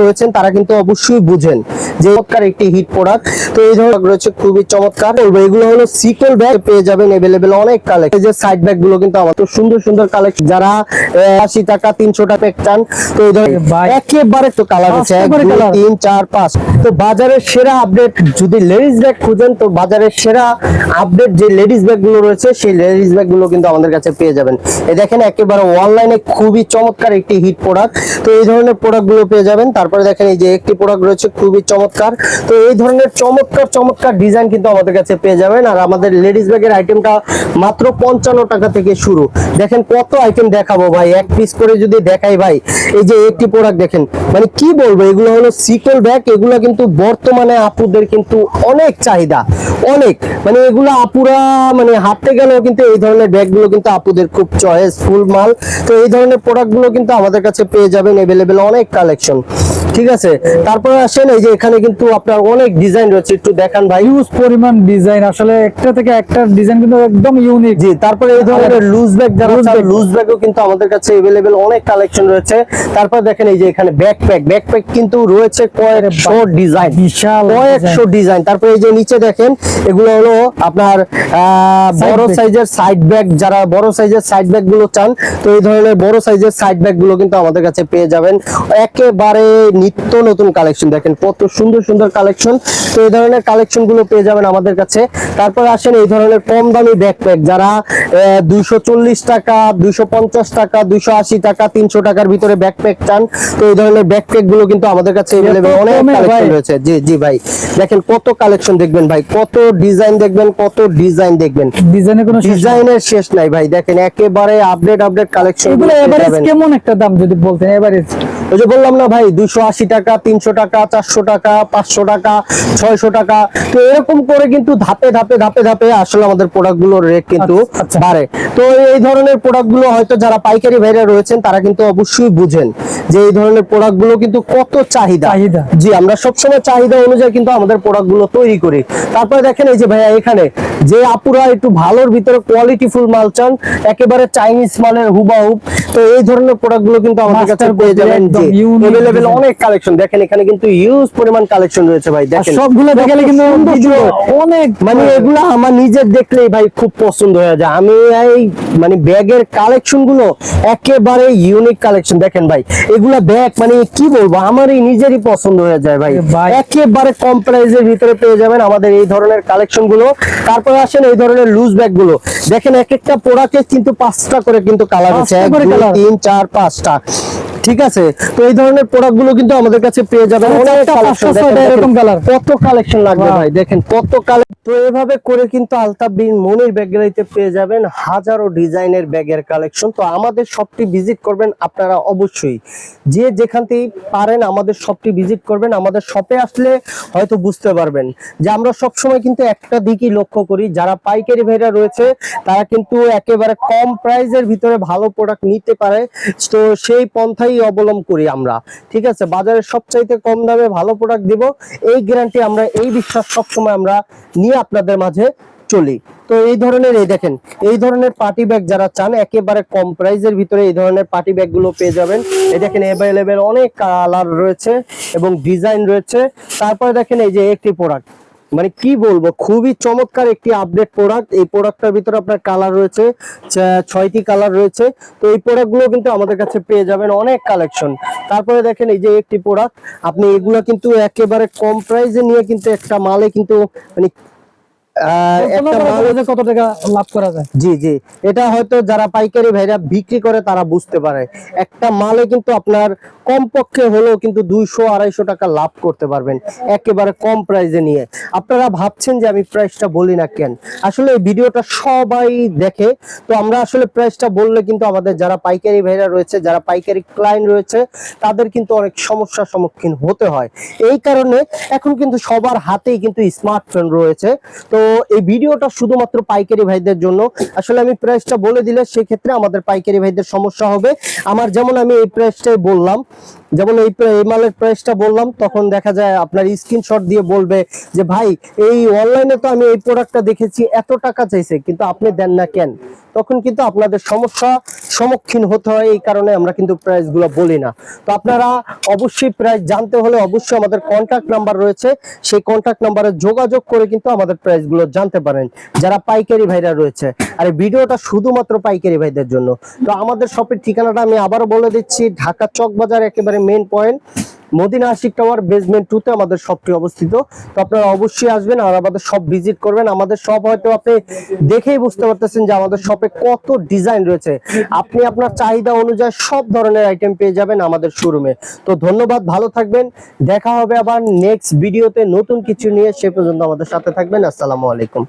রয়েছেন তারা কিন্তু অবশ্যই বুঝেন যে চমৎকার একটি হিট প্রোডাক্ট তো এই ধরনের রয়েছে খুবই চমৎকার। এগুলো হলো সিকল ব্যাগ পেয়ে যাবেন এভেলেবেল অনেক কালেকশন যে সাইড ব্যাগগুলো কিন্তু আমার তো সুন্দর সুন্দর কালেকশন যারা আশি টাকা তিনশো টাকা চান তো এই ধরনের একেবারে তো কালার আছে। তিন চার পাঁচ। তো বাজারের সেরা আপডেট যদি লেডিস ব্যাগ খুঁজেন তো বাজারের সেরা আপডেট যে লেডিস ব্যাগগুলো রয়েছে সেই লেডিস ব্যাগগুলো কিন্তু আমাদের কাছে পেয়ে যাবেন। এই দেখেন একেবারে অনলাইনে খুবই চমৎকার একটি হিট প্রোডাক্ট তো এই ধরনের প্রোডাক্টগুলো পেয়ে যাবেন তারপরে দেখেন এই যে একটি প্রোডাক্ট রয়েছে খুবই চমৎকার। তো এই ধরনের চমৎকার চমৎকার ডিজাইন কিন্তু আমাদের কাছে পেয়ে যাবেন। আর আমাদের লেডিস ব্যাগের আইটেমটা মাত্র পঞ্চান্ন টাকা থেকে শুরু। দেখেন কত আইটেম দেখাবো ভাই, এক পিস করে যদি দেখাই ভাই। এই যে একটি প্রোডাক্ট দেখেন মানে কি বলব, এগুলো হলো সিকল ব্যাগ এগুলো কিন্তু বর্তমানে আপুদের কিন্তু অনেক চাহিদা। অনেক। মানে এগুলো আপুরা মানে হাঁটতে গেলেও কিন্তু এই ধরনের ব্যাগগুলো কিন্তু আপুদের খুব চয়েস ফুল মাল। তো এই ধরনের প্রোডাক্টগুলো কিন্তু আমাদের কাছে পেয়ে যাবেন অ্যাভেলেবেল অনেক কালেকশন ঠিক আছে? তারপরে আসেন এই যে এখানে কিন্তু আপনার অনেক ডিজাইন রয়েছে একটু দেখান ভাই। ইউজ পরিমাণ ডিজাইন আসলে একটা থেকে একটা ডিজাইন কিন্তু একদম ইউনিক জি তারপরে এই ধরনের লুজ ব্যাগ যারা লুজ ব্যাগও কিন্তু আমাদের কাছে এভেলেবেল অনেক কালেকশন রয়েছে। তারপর দেখেন এই যে এখানে ব্যাকপ্যাক ব্যাকপ্যাক কিন্তু রয়েছে কয়েক কয়েকশো ডিজাইন বিশাল কয়েকশো ডিজাইন তারপরে এই যে নিচে দেখেন এগুলো হলো আপনার আহ, বড় সাইজের সাইড ব্যাগ যারা বড় সাইজের সাইড ব্যাগগুলো চান তো এই ধরনের বড় সাইজের সাইড ব্যাগগুলো কিন্তু আমাদের কাছে পেয়ে যাবেন। একেবারে নিত্য নতুন কালেকশন দেখেন কত সুন্দর সুন্দর কালেকশন তো এই ধরনের কালেকশনগুলো পেয়ে যাবেন আমাদের কাছে। তারপর আসেন এই ধরনের কম দামি ব্যাকপ্যাক যারা দুইশো চল্লিশ টাকা দুইশো পঞ্চাশ টাকা দুইশো আশি টাকা তিনশো টাকার ভিতরে ব্যাকপ্যাক চান তো এই ধরনের ব্যাকপ্যাকগুলো কিন্তু আমাদের কাছে অনেক কালেকশন রয়েছে। জি জি ভাই। দেখেন কত কালেকশন দেখবেন ভাই। কত ডিজাইন দেখবেন কত ডিজাইন দেখবেন। ডিজাইনে কোনো ডিজাইনের শেষ নাই ভাই। দেখেন একেবারে আপডেট আপডেট কালেকশন এগুলো এভারেজ কেমন একটা দাম যদি বলতেন এভারেজ ওই যে বললাম না ভাই দুশো আশি টাকা তিনশো টাকা চারশো টাকা পাঁচশো টাকা ছয়শো টাকা। তো এরকম করে কিন্তু ধাপে ধাপে ধাপে ধাপে আসলে আমাদের প্রোডাক্টগুলোর রেট কিন্তু আচ্ছা, আচ্ছা। বাড়ে। তো এই ধরনের প্রোডাক্টগুলো হয়তো যারা পাইকারি ভাইরা রয়েছেন তারা কিন্তু অবশ্যই বুঝেন যে এই ধরনের প্রোডাক্টগুলো কিন্তু কত চাহিদা। জি আমরা সবসময় চাহিদা অনুযায়ী কিন্তু আমাদের প্রোডাক্টগুলো তৈরি করি। তারপরে দেখেন এই যে ভাইয়া এখানে যে আপুরা একটু ভালোর ভিতরে কোয়ালিটি ফুল মাল চান একেবারে চাইনিজ মালের হুবাহুব তো এই ধরনের প্রোডাক্টগুলো কিন্তু আমাদের কাছে পেয়ে যাবেন একদম অনেক কালেকশন দেখেন এখানে কিন্তু ইউজ পরিমাণ কালেকশন রয়েছে ভাই দেখেন। সবগুলো দেখালে কিন্তু। অনেক মানে এগুলো আমার নিজের দেখলেই ভাই খুব পছন্দ হয়ে যায়। আমি এই মানে ব্যাগের কালেকশনগুলো একেবারে ইউনিক কালেকশন দেখেন ভাই এগুলা ব্যাগ মানে কি বলব আমারই নিজেরই পছন্দ হয়ে যায় ভাই। ভাই। একেবারে কম প্রাইসের ভিতরে পেয়ে যাবেন আমাদের এই ধরনের কালেকশনগুলো তারপরে আসেন এই ধরনের লুজ ব্যাগগুলো দেখেন এক একটা প্রোডাক্টে কিন্তু পাঁচটা করে কিন্তু কালার আছে। এক দুই, তিন চার পাঁচটা। ঠিক আছে? তো এই ধরনের প্রোডাক্টগুলো কিন্তু আমাদের কাছে পেয়ে যাবেন। অনেক কালেকশন এরকম colour। কত কালেকশন লাগবে ভাই দেখেন কত কালেকশন তো এভাবে করে কিন্তু আলতাফ বিন মনির ব্যাগ গ্যালারিতে পেয়ে যাবেন হাজারো ডিজাইনের ব্যাগের কালেকশন তো আমাদের শপটি ভিজিট করবেন আপনারা অবশ্যই। যে যেখান থেকে পারেন আমাদের শপটি ভিজিট করবেন। আমাদের শপে আসলে হয়তো বুঝতে পারবেন যে আমরা সবসময় কিন্তু একটা দিকই লক্ষ্য করি। যারা পাইকারি ভাইরা রয়েছে তারা কিন্তু একেবারে কম প্রাইজের ভিতরে ভালো প্রোডাক্ট নিতে পারে। তো সেই পন্থাই অবলম্বন করি আমরা। ঠিক আছে? বাজারে সবচাইতে কম দামে ভালো প্রোডাক্ট দিব। এই গ্যারান্টি আমরা, এই বিশ্বাস সবসময় আমরা নিয়ে আপনাদের মাঝে চলি। তো এই ধরনের, এই দেখেন, এই ধরনের পার্টি ব্যাগ যারা চান, একেবারে কম প্রাইজের ভিতরে এই ধরনের পার্টি ব্যাগগুলো পেয়ে যাবেন। এই দেখেন অনেক কালার রয়েছে এবং ডিজাইন রয়েছে। তারপরে দেখেন, এই যে একটি প্রোডাক্ট মানে কি বলব, খুবই চমৎকার একটি আপডেট প্রোডাক্ট এই প্রোডাক্টটার ভিতরে আপনার কালার রয়েছে ছয়টি কালার রয়েছে। তো এই প্রোডাক্টগুলো কিন্তু আমাদের কাছে পেয়ে যাবেন অনেক কালেকশন তারপরে দেখেন এই যে একটি প্রোডাক্ট আপনি এগুলো কিন্তু একেবারে কম প্রাইসে নিয়ে কিন্তু একটা মালে কিন্তু মানে কত টাকা লাভ করা যায়? জি জি। এটা হয়তো যারা পাইকারি ভাইরা বিক্রি করে তারা বুঝতে পারে। একটা মালে কিন্তু আপনার কমপক্ষে হলেও কিন্তু দুইশো আড়াইশো টাকা লাভ করতে পারবেন একেবারে কম নিয়ে। আপনারা ভাবছেন যে আমি প্রাইসটা বলি না কেন? আসলে এই ভিডিওটা সবাই দেখে। তো আমরা আসলে প্রাইসটা বললে কিন্তু আমাদের যারা পাইকারি ভাইরা রয়েছে যারা পাইকারি ক্লায়েন্ট রয়েছে তাদের কিন্তু অনেক সমস্যার সম্মুখীন হতে হয়। এই কারণে এখন কিন্তু সবার হাতেই কিন্তু স্মার্টফোন রয়েছে। তো এই ভিডিওটা শুধুমাত্র পাইকারি ভাইদের জন্য। আসলে আমি প্রাইসটা বলে দিলে সেক্ষেত্রে আমাদের পাইকারি ভাইদের সমস্যা হবে। আমার যেমন আমি এই প্রাইসটাই বললাম যেমন এই এই মালের প্রাইসটা বললাম, তখন দেখা যায় আপনার স্ক্রিনশট দিয়ে বলবে যে, ভাই, এই অনলাইনে তো আমি এই প্রোডাক্টটা দেখেছি, এত টাকা চাইছে, কিন্তু আপনি দেন না কেন? তখন কিন্তু আপনাদের সমস্যা সম্মুখীন হতে হয়, এই কারণে আমরা কিন্তু প্রাইসগুলো বলি না। তো আপনারা অবশ্যই প্রাইস জানতে হলে অবশ্যই আমাদের কন্ট্যাক্ট নাম্বার রয়েছে, সেই কন্ট্যাক্ট নাম্বারে যোগাযোগ করে কিন্তু আমাদের প্রাইসগুলো জানতে পারেন, যারা পাইকারি ভাইরা রয়েছে। আর ভিডিওটা শুধুমাত্র পাইকারি ভাইদের জন্য। তো আমাদের শপের ঠিকানাটা আমি আবারও বলে দিচ্ছি, ঢাকা চক বাজার একেবারে main point Madina Ashiq tower basement two তে আমাদের শপটি অবস্থিত। তো আপনারা অবশ্যই আসবেন আর আমাদের শপ ভিজিট করবেন। আমাদের শপ হয়তো আপনি দেখেই বুঝতে পারতেছেন যে আমাদের শপে কত ডিজাইন রয়েছে। আপনি আপনার চাহিদা অনুযায়ী সব ধরনের আইটেম পেয়ে যাবেন আমাদের শোরুমে তো ধন্যবাদ, ভালো থাকবেন। দেখা হবে আবার নেক্সট ভিডিওতে নতুন কিছু নিয়ে সে পর্যন্ত আমাদের সাথে থাকবেন। আসসালামু আলাইকুম।